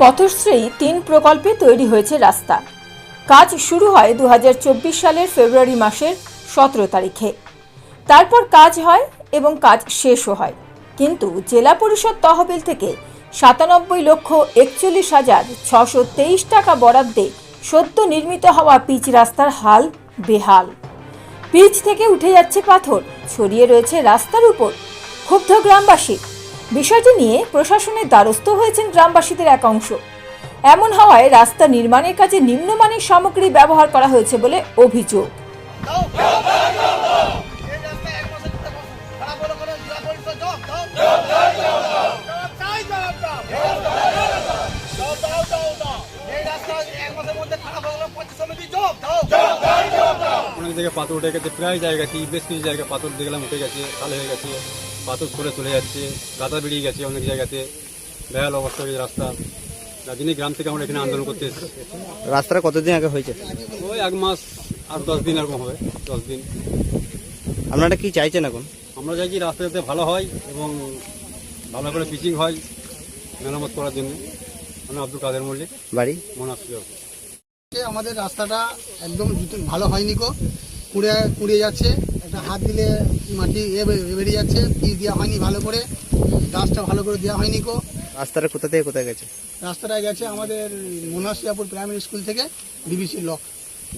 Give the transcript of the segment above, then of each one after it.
পথশ্রী তিন প্রকল্পে তৈরি হয়েছে রাস্তা। কাজ শুরু হয় দু সালের ফেব্রুয়ারি মাসের সতেরো তারিখে। তারপর কাজ হয় এবং কাজ শেষও হয়। কিন্তু জেলা পরিষদ তহবিল থেকে সাতানব্বই লক্ষ একচল্লিশ হাজার ছশো তেইশ টাকা বরাদ্দে সদ্য নির্মিত হওয়া পিচ রাস্তার হাল বেহাল। পিচ থেকে উঠে যাচ্ছে পাথর, ছড়িয়ে রয়েছে রাস্তার উপর। ক্ষুব্ধ গ্রামবাসী, বিষয়টি নিয়ে প্রশাসনের দ্বারস্থ হয়েছেন গ্রামবাসীদের এক অংশ। এমন হওয়ায় রাস্তা নির্মাণের কাজে নিম্নমানের সামগ্রী ব্যবহার করা হয়েছে বলে অভিযোগ। অনেক জায়গায় পাথর উঠে গেছে প্রায় জায়গাতেই বেশ কিছু জায়গায় পাথর দেখলাম উঠে গেছে খাল হয়ে গেছে পাথর পরে চলে যাচ্ছে গাদা বেরিয়ে গেছে অনেক জায়গাতে বেহাল অবস্থা হয়ে গেছে রাস্তা। যার জন্যই গ্রাম থেকে আমরা এখানে আন্দোলন করতে এসেছি। রাস্তাটা কতদিন আগে হয়েছে? ওই এক মাস আর দশ দিন এরকম হবে দশ দিন। আপনারা কি চাইছেন এখন? আমরা চাইছি রাস্তা যাতে ভালো হয় এবং ভালো করে পিচিং হয় মেরামত করার জন্য। আমি আব্দুল কাদের মল্লিক বাড়ি? মনাফি আমাদের রাস্তাটা একদম ভালো হয়নি কো কুড়ে কুড়িয়ে যাচ্ছে। একটা হাত দিলে মাটি এ বেরিয়ে যাচ্ছে। পিচ দেওয়া হয়নি ভালো করে। গাছটা ভালো করে দেওয়া হয়নি কো রাস্তাটা কোথা থেকে কোথায় গেছে? রাস্তাটা গেছে আমাদের মনাশিয়াপুর প্রাইমারি স্কুল থেকে ডিবিসি লক।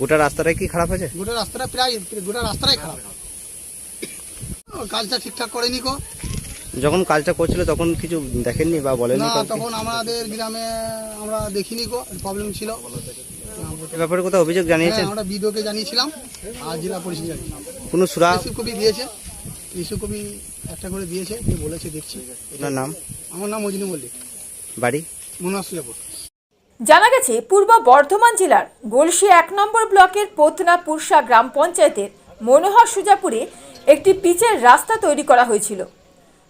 গোটা রাস্তাটা কি খারাপ হয়েছে? গোটা রাস্তাটা প্রায় গোটা রাস্তাটাই খারাপ। কাজটা ঠিকঠাক করেনি কো যখন কাজটা করছিল তখন কিছু দেখেননি বা বলেননি না তখন আমাদের গ্রামে আমরা দেখিনি কো প্রবলেম ছিল। ব্যাপারে কোথাও অভিযোগ জানিয়েছেন? হ্যাঁ আমরা বিডিওকে জানিয়েছিলাম আর জেলা পরিষদ জানিয়েছিলাম। কোনো সুরা? রিসিভ কপি দিয়েছে রিসিভ কপি একটা করে দিয়েছে দিয়ে বলেছে দেখছি। আপনার নাম? আমার নাম মজিনু মল্লিক। বাড়ি? মনাশিয়াপুর জানা গেছে পূর্ব বর্ধমান জেলার গলসি এক নম্বর ব্লকের পোতনা পুরসা গ্রাম পঞ্চায়েতের মনোহর সুজাপুরে একটি পিচের রাস্তা তৈরি করা হয়েছিল।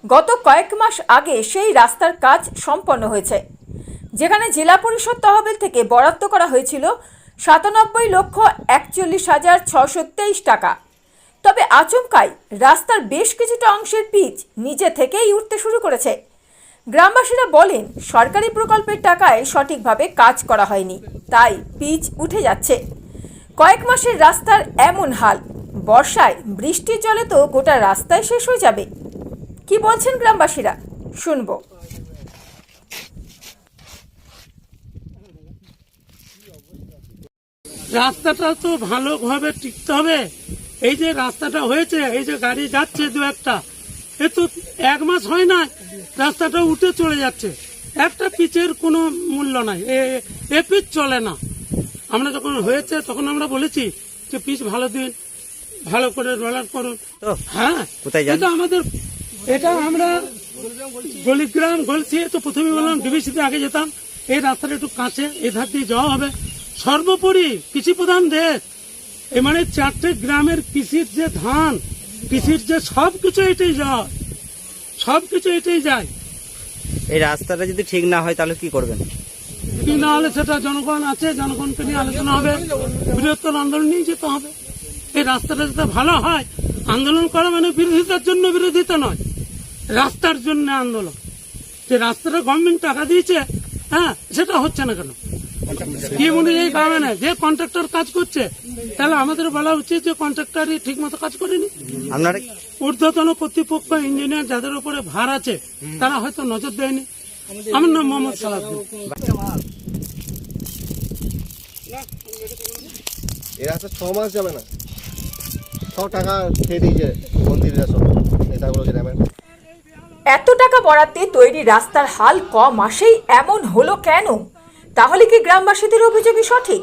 গত কয়েক মাস আগে সেই রাস্তার কাজ সম্পন্ন হয়েছে। যেখানে জেলা পরিষদ তহবিল থেকে বরাদ্দ করা হয়েছিল সাতানব্বই লক্ষ একচল্লিশ হাজার ছশো তেইশ টাকা। তবে আচমকাই রাস্তার বেশ কিছুটা অংশের পিচ নিজে থেকেই উঠতে শুরু করেছে। গ্রামবাসীরা বলেন, সরকারি প্রকল্পের টাকায় সঠিকভাবে কাজ করা হয়নি, তাই পিচ উঠে যাচ্ছে। কয়েক মাসের রাস্তার এমন হাল, বর্ষায় বৃষ্টির জলে তো গোটা রাস্তায় শেষ হয়ে যাবে। কি বলছেন গ্রামবাসীরা? শুনব। রাস্তাটা তো ভালোভাবে টিকতে হবে। এই যে রাস্তাটা হয়েছে এই যে গাড়ি যাচ্ছে দু একটা এ তো এক মাস হয় না রাস্তাটা উঠে চলে যাচ্ছে। একটা পিচের কোনো মূল্য নাই এ- এ পিচ চলে না। আমরা যখন হয়েছে তখন আমরা বলেছি যে পিচ ভালো দিন ভালো করে রোলার করুন। হ্যাঁ এটা আমাদের এটা আমরা গলিগ্রাম গলসি তো প্রথমে বললাম ডিবিসিতে আগে যেতাম এই রাস্তাটা একটু কাছে এই ধার দিয়ে যাওয়া হবে। সর্বোপরি কৃষি প্রধান দেশ। এ মানে চারটে গ্রামের কৃষির যে ধান কৃষির যে সব কিছু এটাই যায় সব কিছু এটাই যায়। এই রাস্তাটা যদি ঠিক না হয় তাহলে কি করবেন? কি না হলে সেটা জনগণ আছে জনগণকে নিয়ে আলোচনা হবে। বৃহত্তর আন্দোলন নিয়ে যেতে হবে। এই রাস্তাটা যাতে ভালো হয় আন্দোলন করা মানে বিরোধিতার জন্য বিরোধিতা নয় রাস্তার জন্য আন্দোলন। যে রাস্তাটা গভর্নমেন্ট টাকা দিয়েছে হ্যাঁ সেটা হচ্ছে না কেন? কি অনুযায়ী পাবে না যে কন্ট্রাক্টর কাজ করছে তাহলে আমাদের বলা উচিত যে কন্ট্রাক্টরই ঠিক মতো কাজ করেনি। আপনারা ঊর্ধ্বতন কর্তৃপক্ষ ইঞ্জিনিয়ার যাদের উপরে ভার আছে তারা হয়তো নজর দেয়নি। আমার নাম মোহাম্মদ সালাউদ্দিন। এই রাস্তা ছ মাস যাবে না। সব টাকা খেয়ে দিয়েছে মন্ত্রীরা সব নেতাগুলো গ্রামের এত টাকা বরাদ্দে তৈরি রাস্তার হাল ক মাসেই এমন হলো কেন? তাহলে কি গ্রামবাসীদের অভিযোগই সঠিক?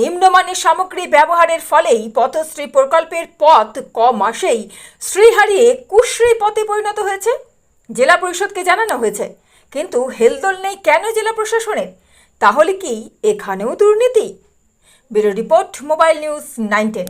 নিম্নমানের সামগ্রী ব্যবহারের ফলেই পথশ্রী প্রকল্পের পথ ক মাসেই শ্রী হারিয়ে কুশ্রী পথে পরিণত হয়েছে। জেলা পরিষদকে জানানো হয়েছে। কিন্তু হেলদোল নেই কেন জেলা প্রশাসনের? তাহলে কি এখানেও দুর্নীতি? Bureau report mobile news nineteen